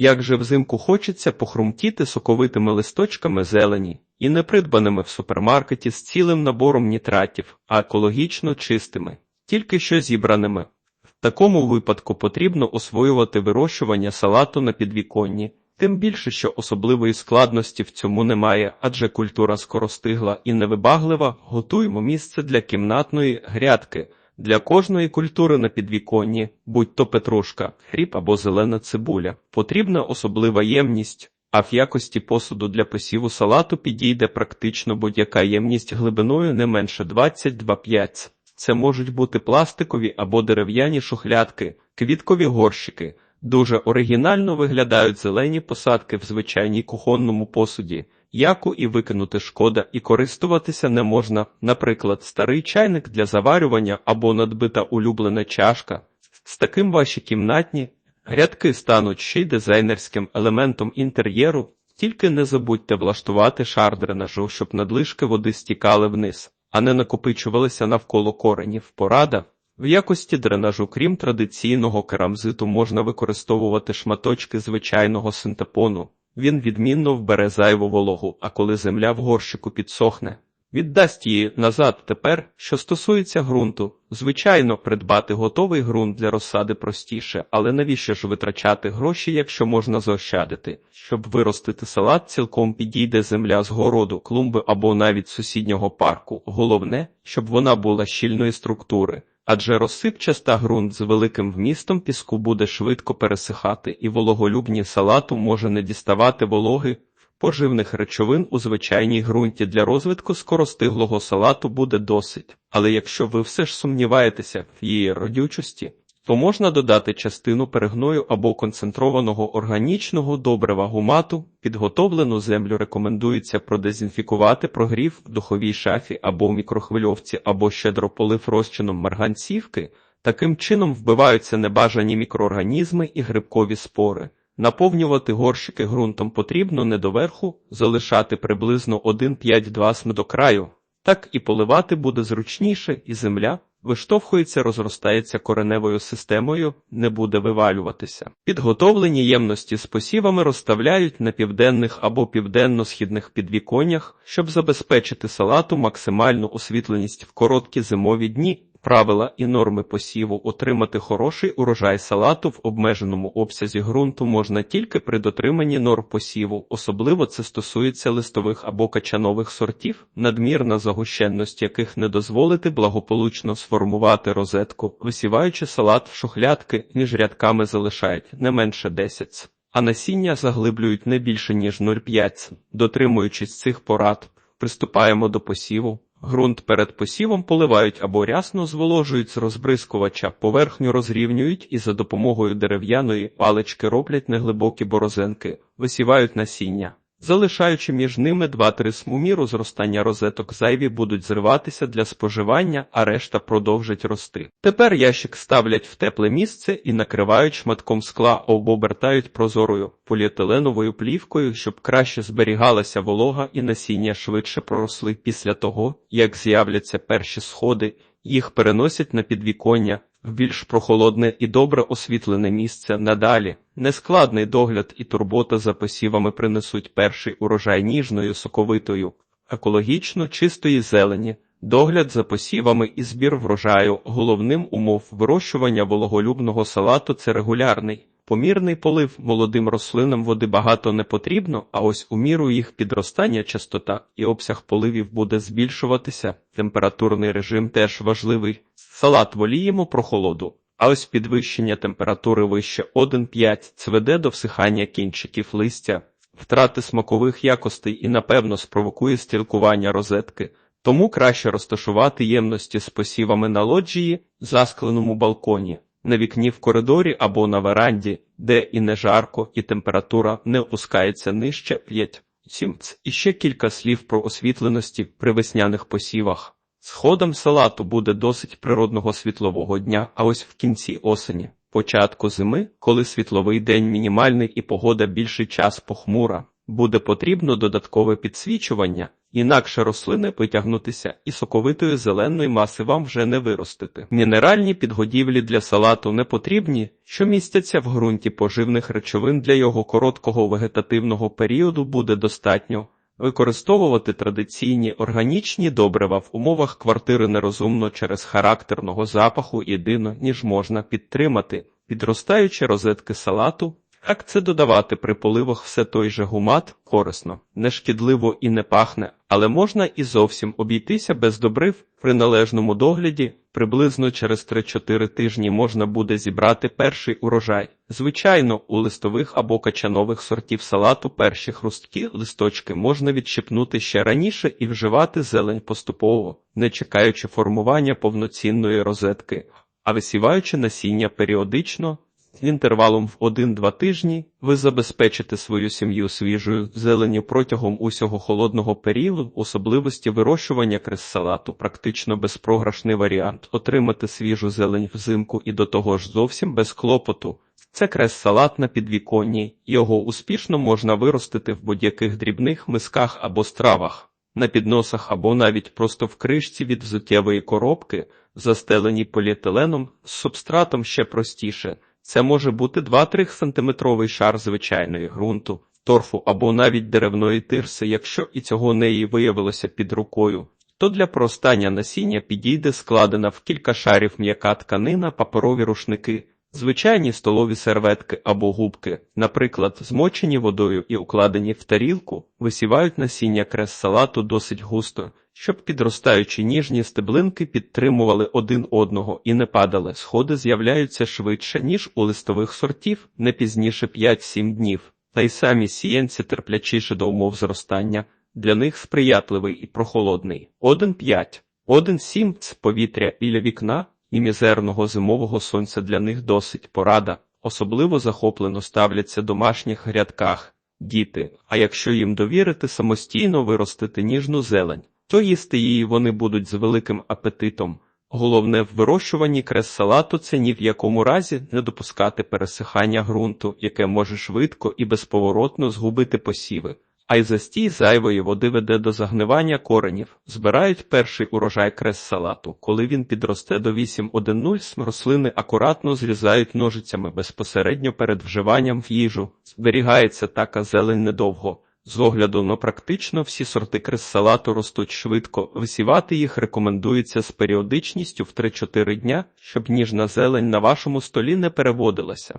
Як же взимку хочеться похрумтіти соковитими листочками зелені і не придбаними в супермаркеті з цілим набором нітратів, а екологічно чистими, тільки що зібраними. В такому випадку потрібно освоювати вирощування салату на підвіконні, тим більше, що особливої складності в цьому немає, адже культура скоростигла і невибаглива, готуємо місце для кімнатної грядки. Для кожної культури на підвіконні, будь то петрушка, хріб або зелена цибуля, потрібна особлива ємність, а в якості посуду для посіву салату підійде практично будь-яка ємність глибиною не менше 22,5. Це можуть бути пластикові або дерев'яні шухлядки, квіткові горщики. Дуже оригінально виглядають зелені посадки в звичайній кухонному посуді, яку і викинути шкода, і користуватися не можна, наприклад, старий чайник для заварювання або надбита улюблена чашка. З таким ваші кімнатні грядки стануть ще й дизайнерським елементом інтер'єру, тільки не забудьте влаштувати шар дренажу, щоб надлишки води стікали вниз, а не накопичувалися навколо коренів. Порада. В якості дренажу, крім традиційного керамзиту, можна використовувати шматочки звичайного синтепону. Він відмінно вбере зайву вологу, а коли земля в горщику підсохне, віддасть її назад. Тепер, що стосується ґрунту, звичайно, придбати готовий ґрунт для розсади простіше, але навіщо ж витрачати гроші, якщо можна заощадити? Щоб виростити салат, цілком підійде земля з городу, клумби або навіть сусіднього парку. Головне, щоб вона була щільної структури. Адже розсипчаста ґрунт з великим вмістом піску буде швидко пересихати, і вологолюбні салату може не діставати вологи поживних речовин у звичайній ґрунті для розвитку скоростиглого салату буде досить. Але якщо ви все ж сумніваєтеся в її родючості, то можна додати частину перегною або концентрованого органічного добрива гумату. Підготовлену землю рекомендується продезінфікувати прогрів в духовій шафі або в мікрохвильовці, або щедро полив розчином марганцівки. Таким чином вбиваються небажані мікроорганізми і грибкові спори. Наповнювати горщики ґрунтом потрібно не доверху, залишати приблизно 1,5-2 см до краю. Так і поливати буде зручніше, і земля виштовхується, розростається кореневою системою, не буде вивалюватися. Підготовлені ємності з посівами розставляють на південних або південно-східних підвіконнях, щоб забезпечити салату максимальну освітленість в короткі зимові дні. Правила і норми посіву отримати хороший урожай салату в обмеженому обсязі ґрунту можна тільки при дотриманні норм посіву, особливо це стосується листових або качанових сортів, надмірна загущенність яких не дозволити благополучно сформувати розетку, висіваючи салат в шухлядки, між рядками залишають не менше 10 а насіння заглиблюють не більше ніж 0,5. Дотримуючись цих порад, приступаємо до посіву. Грунт перед посівом поливають або рясно зволожують з розбризкувача, поверхню розрівнюють і за допомогою дерев'яної палички роблять неглибокі борозенки, висівають насіння. Залишаючи між ними 2-3 смуміру зростання розеток зайві будуть зриватися для споживання, а решта продовжить рости. Тепер ящик ставлять в тепле місце і накривають шматком скла або обертають прозорою поліетиленовою плівкою, щоб краще зберігалася волога і насіння швидше проросли після того, як з'являться перші сходи, їх переносять на підвіконня в більш прохолодне і добре освітлене місце надалі. Нескладний догляд і турбота за посівами принесуть перший урожай ніжною соковитою, екологічно чистої зелені. Догляд за посівами і збір врожаю головним умов вирощування вологолюбного салату це регулярний. Помірний полив молодим рослинам води багато не потрібно, а ось у міру їх підростання частота і обсяг поливів буде збільшуватися. Температурний режим теж важливий. Салат воліємо прохолоду, а ось підвищення температури вище 1,5 цведе до всихання кінчиків листя, втрати смакових якостей і, напевно, спровокує стрілкування розетки. Тому краще розташувати ємності з посівами на лоджії, заскленому балконі на вікні в коридорі або на веранді, де і не жарко, і температура не опускається нижче 5 7 І ще кілька слів про освітленості при весняних посівах. Сходом салату буде досить природного світлового дня, а ось в кінці осені, початку зими, коли світловий день мінімальний і погода більший час похмура, буде потрібно додаткове підсвічування. Інакше рослини витягнутися і соковитої зеленої маси вам вже не виростити. Мінеральні підгодівлі для салату не потрібні, що містяться в ґрунті поживних речовин для його короткого вегетативного періоду буде достатньо. Використовувати традиційні органічні добрива в умовах квартири нерозумно через характерного запаху єдино, ніж можна підтримати, підростаючі розетки салату. Як це додавати при поливах все той же гумат корисно, не шкідливо і не пахне, але можна і зовсім обійтися без добрив при належному догляді. Приблизно через 3-4 тижні можна буде зібрати перший урожай. Звичайно, у листових або качанових сортів салату перші хрусткі листочки можна відщипнути ще раніше і вживати зелень поступово, не чекаючи формування повноцінної розетки, а висіваючи насіння періодично. Інтервалом в 1-2 тижні ви забезпечите свою сім'ю свіжою зеленню протягом усього холодного періоду, особливості вирощування крес-салату практично безпрограшний варіант отримати свіжу зелень взимку і до того ж зовсім без клопоту. Це крес-салат на підвіконні, його успішно можна виростити в будь-яких дрібних мисках або стравах, на підносах або навіть просто в кришці від взуттєвої коробки, застеленій поліетиленом, з субстратом ще простіше. Це може бути 2-3 сантиметровий шар звичайної ґрунту, торфу або навіть деревної тирси, якщо і цього неї виявилося під рукою. То для проростання насіння підійде складена в кілька шарів м'яка тканина, паперові рушники, звичайні столові серветки або губки, наприклад, змочені водою і укладені в тарілку, висівають насіння крес салату досить густо, щоб підростаючі ніжні стеблинки підтримували один одного і не падали. Сходи з'являються швидше, ніж у листових сортів, не пізніше 5-7 днів, та й самі сіянці терплячіше до умов зростання, для них сприятливий і прохолодний. 1,5. 1,7 – це повітря біля вікна і мізерного зимового сонця для них досить порада, особливо захоплено ставляться домашніх грядках. Діти, а якщо їм довірити самостійно виростити ніжну зелень, то їсти її вони будуть з великим апетитом. Головне в вирощуванні крес-салату це ні в якому разі не допускати пересихання ґрунту, яке може швидко і безповоротно згубити посіви. А й застій зайвої води веде до загнивання коренів. Збирають перший урожай крес-салату. Коли він підросте до 8.1.0, рослини акуратно зрізають ножицями безпосередньо перед вживанням в їжу. Зберігається така зелень недовго. З огляду на практично всі сорти крес-салату ростуть швидко, висівати їх рекомендується з періодичністю в 3-4 дня, щоб ніжна зелень на вашому столі не переводилася.